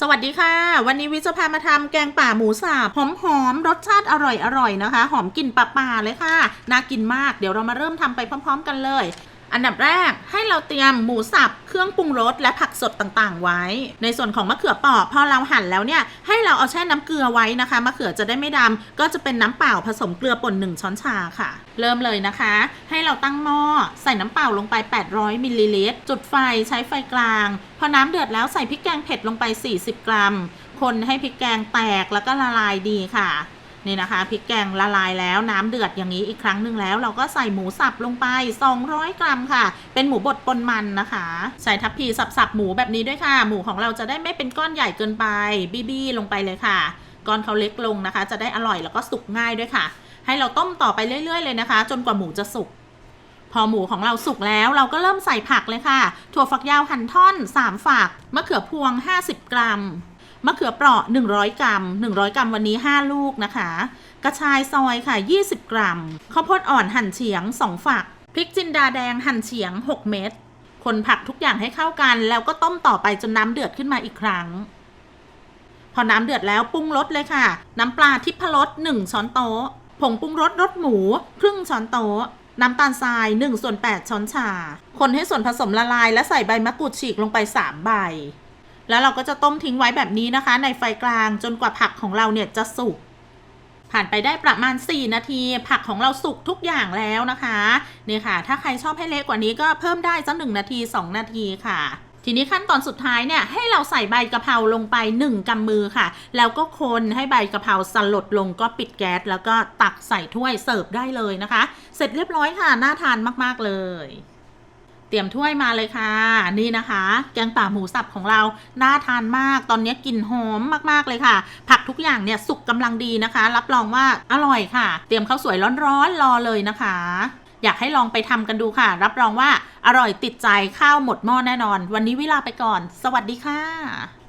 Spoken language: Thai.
สวัสดีค่ะ วันนี้วิจะพามาทำแกงป่าหมูสับหอมหอมรสชาติอร่อยอร่อยนะคะ หอมกลิ่นป่าๆเลยค่ะ น่ากินมาก เดี๋ยวเรามาเริ่มทำไปพร้อม ๆ กันเลย อันดับแรกให้เราเตรียมหมูสับเครื่องปรุงรสและผักสดต่างๆ ไว้ ในส่วนของมะเขือเปราะพอเราหั่นแล้วเนี่ยให้เราเอาแช่น้ำเกลือไว้นะคะมะเขือจะได้ไม่ดำก็จะเป็นน้ำเปล่าผสมเกลือป่น1ช้อนชาค่ะ เริ่มเลยนะคะ ให้เราตั้งหม้อใส่น้ำเปล่าลงไป 800มิลลิลิตรจุดไฟใช้ไฟกลาง พอน้ำเดือดแล้วใส่พริกแกงเผ็ดลงไป 40 กรัม คนให้พริกแกงแตกแล้วก็ละลายดีค่ะ นี่นะคะพริกแกงละลายแล้วน้ำเดือดอย่างนี้อีกครั้งหนึ่งแล้ว เราก็ใส่หมูสับลงไป 200 กรัมค่ะ เป็นหมูบดปนมันนะคะ ใส่ทับพีสับๆหมูแบบนี้ด้วยค่ะ หมูของเราจะได้ไม่เป็นก้อนใหญ่เกินไปบี้ๆลงไปเลยค่ะก้อนเขาเล็กลงนะคะ จะได้อร่อยแล้วก็สุกง่ายด้วยค่ะ ให้เราต้มต่อไปเรื่อย ๆ เลยนะคะ จนกว่าหมูจะสุกพอหมูของเราสุกแล้วเราก็เริ่มใส่ผักเลยค่ะ ถั่วฝักยาวหั่นท่อน 3 ฝักมะเขือพวง 50 กรัม มะเขือเปราะ 100 กรัม 100 กรัมวันนี้ 5 ลูกนะคะ กระชายซอยค่ะ 20 กรัม ข้าวโพดอ่อนหั่นเฉียง 2 ฝัก พริกจินดาแดงหั่นเฉียง 6 เม็ด คนผักทุกอย่างให้เข้ากัน แล้วก็ต้มต่อไปจนน้ำเดือดขึ้นมาอีกครั้ง พอน้ำเดือดแล้วปรุงรสเลยค่ะ น้ำปลาทิพรส1ช้อนโต๊ะ ผงปรุงรสรสหมู ครึ่งช้อนโต๊ะน้ำตาลทราย1ส่วน8ช้อนชา คนให้ส่วนผสมละลายและใส่ใบมะกรูดฉีกลงไป 3 ใบ แล้วเราก็จะต้มทิ้งไว้แบบนี้นะคะ ในไฟกลางจนกว่าผักของเราเนี่ยจะสุก ผ่านไปได้ประมาณ 4 นาที ผักของเราสุกทุกอย่างแล้วนะคะนี่ค่ะ ถ้าใครชอบให้เละกกว่านี้ก็เพิ่มได้สักหนึ่งนาที 2 นาทีค่ะทีนี้ขั้นตอนสุดท้ายเนี่ยให้เราใส่ใบกะเพราลงไป 1กำมือค่ะ แล้วก็คนให้ใบกะเพราสลดลงก็ปิดแก๊ส แล้วก็ตักใส่ถ้วยเสิร์ฟได้เลยนะคะ เสร็จเรียบร้อยค่ะ น่าทานมาก ๆ เลย รียมถ้วยมาเลยค่ะ นี่นะคะ แกงป่าหมูสับของเรา น่าทานมาก ตอนนี้กลิ่นหอมมากๆเลยค่ะ ผักทุกอย่างเนี่ยสุกกำลังดีนะคะ รับรองว่าอร่อยค่ะ เตรียมข้าวสวยร้อนๆรอเลยนะคะ อยากให้ลองไปทำกันดูค่ะ รับรองว่าอร่อยติดใจข้าวหมดหม้อแน่นอน วันนี้เวลาไปก่อน สวัสดีค่ะ